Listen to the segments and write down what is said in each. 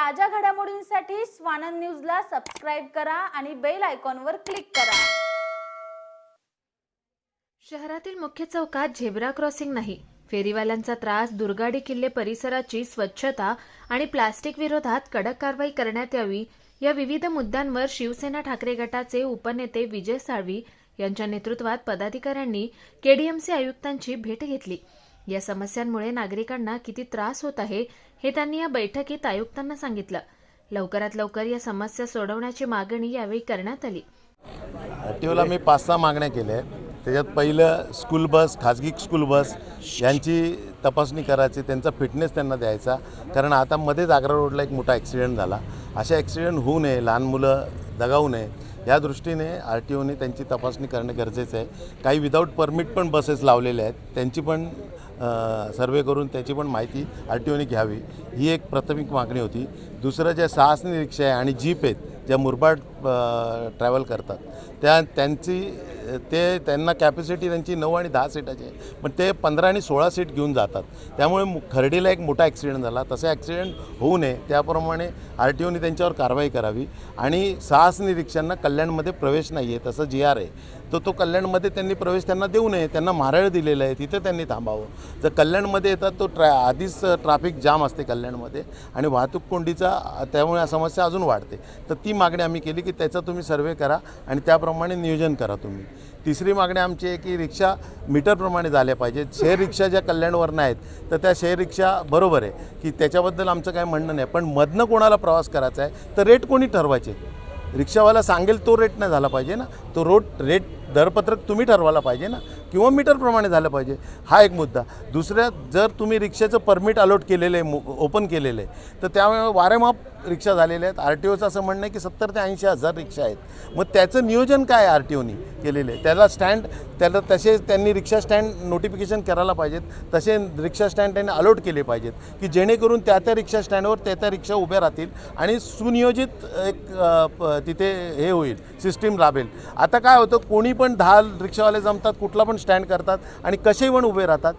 ताज्या घडामोडींसाठी स्वानंद न्यूजला सबस्क्राईब करा आणि बेल आयकॉनवर क्लिक करा. शहरातील मुख्य चौकात झेब्रा क्रॉसिंग नाही. फेरीवाल्यांचा त्रास दुर्गाडी किल्ले परिसराची स्वच्छता आणि प्लास्टिक विरोधात कडक कारवाई करण्यात यावी या विविध मुद्द्यांवर शिवसेना ठाकरे गटाचे उपनेते विजय साळवी यांच्या नेतृत्वात पदाधिकाऱ्यांनी केडीएमसी आयुक्तांची भेट घेतली. या समस्यांमुळे नागरिकांना किती त्रास होत आहे हे त्यांनी या बैठकीत आयुक्तांना सांगितलं. लवकरात लवकर या समस्या सोडवण्याची मागणी यावेळी करण्यात आली. टीओला मी पाच सहा मागण्या केल्या आहेत. त्याच्यात पहिलं स्कूल बस खाजगी स्कूल बस यांची तपासणी करायची त्यांचा फिटनेस त्यांना द्यायचा. कारण आता मध्येच आग्रा रोडला एक मोठा ॲक्सिडेंट झाला. अशा ॲक्सिडेंट होऊ नये लहान मुलं दगावू नये. या दृष्टीने आर टी ओने त्यांची तपासणी करणं गरजेचं आहे. काही विदाऊट परमिट पण बसेस लावलेल्या आहेत. त्यांची पण सर्वे करून त्याची पण माहिती आर टी ओने घ्यावी. ही एक प्राथमिक मागणी होती. दुसरं ज्या साहसनी रिक्षा आहे आणि जीप आहेत ज्या मुरबाड ट्रॅव्हल करतात त्या त्यांची ते त्यांना कॅपॅसिटी त्यांची नऊ आणि दहा सीटाची आहे. पण ते पंधरा आणि सोळा सीट घेऊन जातात. त्यामुळे खर्डीला एक मोठा ॲक्सिडेंट झाला. तसे ॲक्सिडेंट होऊ नये. त्याप्रमाणे आर टी ओने त्यांच्यावर कारवाई करावी. आणि साहस निरीक्षांना कल्याणमध्ये प्रवेश नाही आहे तसं जी आर आहे. तर तो कल्याणमध्ये त्यांनी प्रवेश त्यांना देऊ नये त्यांना मारळ दिलेलं आहे तिथे त्यांनी थांबावं. जर कल्याणमध्ये येतात तो ट्रॅ आधीच ट्रॅफिक जाम असते कल्याणमध्ये आणि वाहतूक कोंडीचा त्यामुळे समस्या अजून वाढते. तर ती मागणी आम्ही केली की त्याचा तुम्ही सर्वे करा आणि त्याप्रमाणे नियोजन करा तुम्ही. तिसरी मागणी आमची आहे की रिक्षा मीटरप्रमाणे झाल्या पाहिजेत. शेअर रिक्षा ज्या कल्याणवरनं आहेत तर त्या शेअर रिक्षा बरोबर आहे. की त्याच्याबद्दल आमचं काय म्हणणं नाही. पण मधनं कोणाला प्रवास करायचा आहे तर रेट कोणी ठरवायचे? रिक्षावाला सांगेल तो रेट नाही झाला पाहिजे ना? तो रोड रेट दरपत्रक तुम्ही ठरवायला पाहिजे ना? किंवा मीटरप्रमाणे झालं पाहिजे? हा एक मुद्दा. दुसऱ्या जर तुम्ही रिक्षाचं परमिट अलॉट केलेलं आहे ओपन केलेलं आहे तर त्यामुळे वारेमाप रिक्षा झालेल्या आहेत. आर टी ओचं असं म्हणणं आहे की सत्तर ते ऐंशी हजार रिक्षा आहेत. मग त्याचं नियोजन काय आर टी ओनी केलेलं आहे? त्याला स्टँड त्याला तसे त्यांनी रिक्षा स्टँड नोटिफिकेशन करायला पाहिजेत. तसे रिक्षा स्टँड त्यांनी अलॉट केले पाहिजेत की जेणेकरून त्या त्या रिक्षा स्टँडवर त्या त्या रिक्षा उभ्या राहतील आणि सुनियोजित एक तिथे हे होईल सिस्टीम राबेल. आता काय होतं? कोणी पण दहा रिक्षावाले जमतात कुठला पण स्टँड करतात आणि कसेही पण उभे राहतात.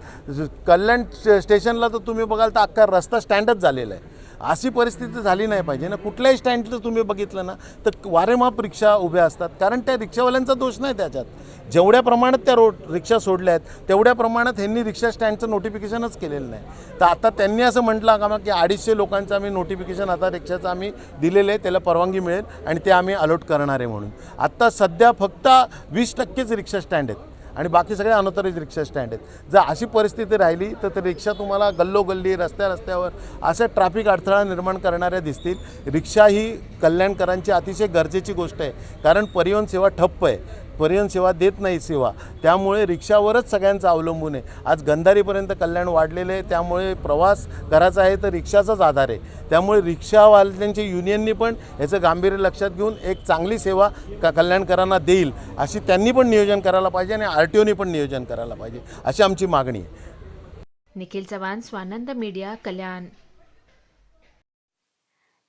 कल्याण स्टेशनला तर तुम्ही बघाल तर अख्खा रस्ता स्टँडच झालेला आहे. अशी परिस्थिती झाली नाही पाहिजे ना. कुठल्याही स्टँडचं तुम्ही बघितलं ना तर वारेमाप रिक्षा उभ्या असतात. कारण त्या रिक्षावाल्यांचा दोष नाही त्याच्यात. जेवढ्या प्रमाणात त्या रोड रिक्षा सोडल्या आहेत तेवढ्या प्रमाणात ह्यांनी रिक्षा स्टँडचं नोटिफिकेशनच केलेलं नाही. तर आता त्यांनी असं म्हटलं का की अडीचशे लोकांचं आम्ही नोटिफिकेशन आता रिक्षाचं आम्ही दिलेलं आहे त्याला परवानगी मिळेल आणि ते आम्ही अलॉट करणार आहे म्हणून. आत्ता सध्या फक्त वीस टक्केच रिक्षा स्टँड आहेत. आणि बाकी सगळे अनॉथराईज रिक्षा स्टँड आहेत. जर अशी परिस्थिती राहिली तर ते रिक्षा तुम्हाला गल्लोगल्ली रस्त्या रस्त्यावर अशा ट्रॅफिक अडथळा निर्माण करणाऱ्या दिसतील. रिक्षा ही कल्याणकरांची अतिशय गरजेची गोष्ट आहे. कारण परिवहन सेवा ठप्प आहे. परिवहन सेवा देत नाही सेवा. त्यामुळे रिक्षावरच सगळ्यांचं अवलंबून आहे. आज गंधारीपर्यंत कल्याण वाढलेलं आहे. त्यामुळे प्रवास करायचा आहे तर रिक्षाचाच आधार आहे. त्यामुळे रिक्षावाल्यांच्या युनियननी पण याचं गांभीर्य लक्षात घेऊन एक चांगली सेवा क कल्याणकरांना देईल. अशी त्यांनी पण नियोजन करायला पाहिजे आणि आर टी ओनी पण नियोजन करायला पाहिजे. अशी आमची मागणी आहे. निखिल चव्हाण स्वानंद मीडिया कल्याण.